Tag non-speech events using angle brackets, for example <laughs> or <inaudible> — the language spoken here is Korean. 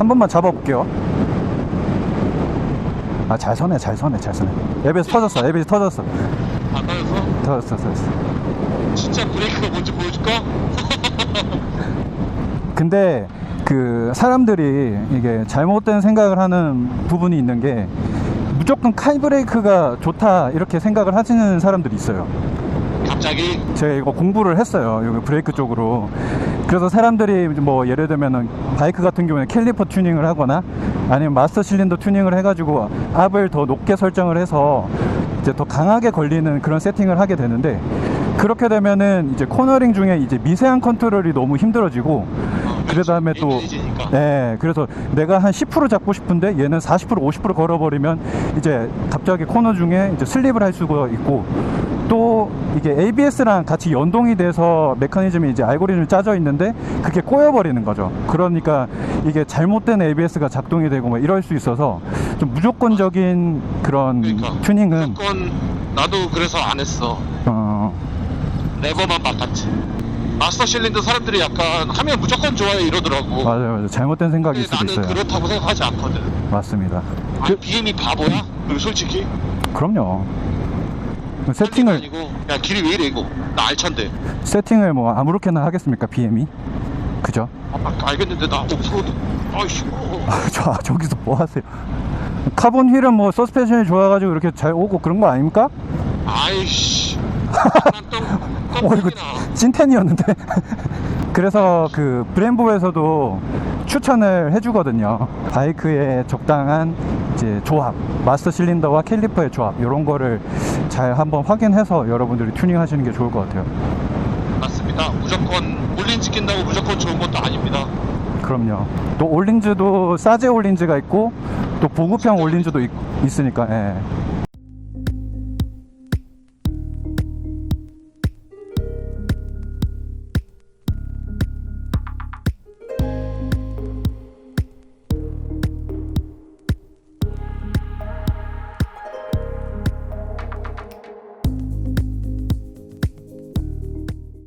한 번만 잡아볼게요. 아, 잘 서네, 잘 서네, 잘 서네. ABS 터졌어, ABS 터졌어. 안 나와서 터졌어, 터졌어. 진짜 브레이크가 뭔지 보여줄까? <laughs> 근데 그 사람들이 이게 잘못된 생각을 하는 부분이 있는 게 무조건 카이브레이크가 좋다 이렇게 생각을 하시는 사람들이 있어요. 갑자기 제가 이거 공부를 했어요. 여기 브레이크 쪽으로. 그래서 사람들이 뭐 예를 들면은 바이크 같은 경우에 캘리퍼 튜닝을 하거나 아니면 마스터 실린더 튜닝을 해가지고 압을 더 높게 설정을 해서 이제 더 강하게 걸리는 그런 세팅을 하게 되는데 그렇게 되면은 이제 코너링 중에 이제 미세한 컨트롤이 너무 힘들어지고 어, 그 다음에 또. 네, 그래서 내가 한 10% 잡고 싶은데 얘는 40% 50% 걸어버리면 이제 갑자기 코너 중에 이제 슬립을 할 수가 있고 또 이게 ABS랑 같이 연동이 돼서 메커니즘이 이제 알고리즘이 짜져 있는데 그게 꼬여버리는 거죠. 그러니까 이게 잘못된 ABS가 작동이 되고 뭐 이럴 수 있어서 좀 무조건적인 그런 그러니까 튜닝은 무조건 나도 그래서 안 했어. 어, 레버만 바꿨지. 마스터 실린더 사람들이 약간 하면 무조건 좋아해 이러더라고. 맞아요, 맞아요. 잘못된 근데 수도 나는 있어요. 그렇다고 생각하지 않거든. 맞습니다. 아니 BM이 바보야? 그리고 솔직히 그럼요. 세팅을 아니고 야 길이 왜 이래 이거? 나 알찬데. 세팅을 뭐 아무렇게나 하겠습니까 BM이? 그죠? 아, 알겠는데 나 없어도. 아이씨. 어. 아, <laughs> 저 저기서 뭐 하세요? 카본 휠은 뭐 서스펜션이 좋아가지고 이렇게 잘 오고 그런 거 아닙니까? 아이씨. <laughs> 어 이거. 찐텐이었는데. <laughs> 그래서 그 브렘보에서도 추천을 해주거든요. 바이크의 적당한 이제 조합, 마스터 실린더와 캘리퍼의 조합 이런 거를 잘 한번 확인해서 여러분들이 튜닝하시는 게 좋을 것 같아요. 맞습니다. 무조건 올린 지킨다고 무조건 좋은 것도 아닙니다. 그럼요. 또 올린즈도 싸제 올린즈가 있고 또 보급형 올린즈도 있, 있으니까. 예.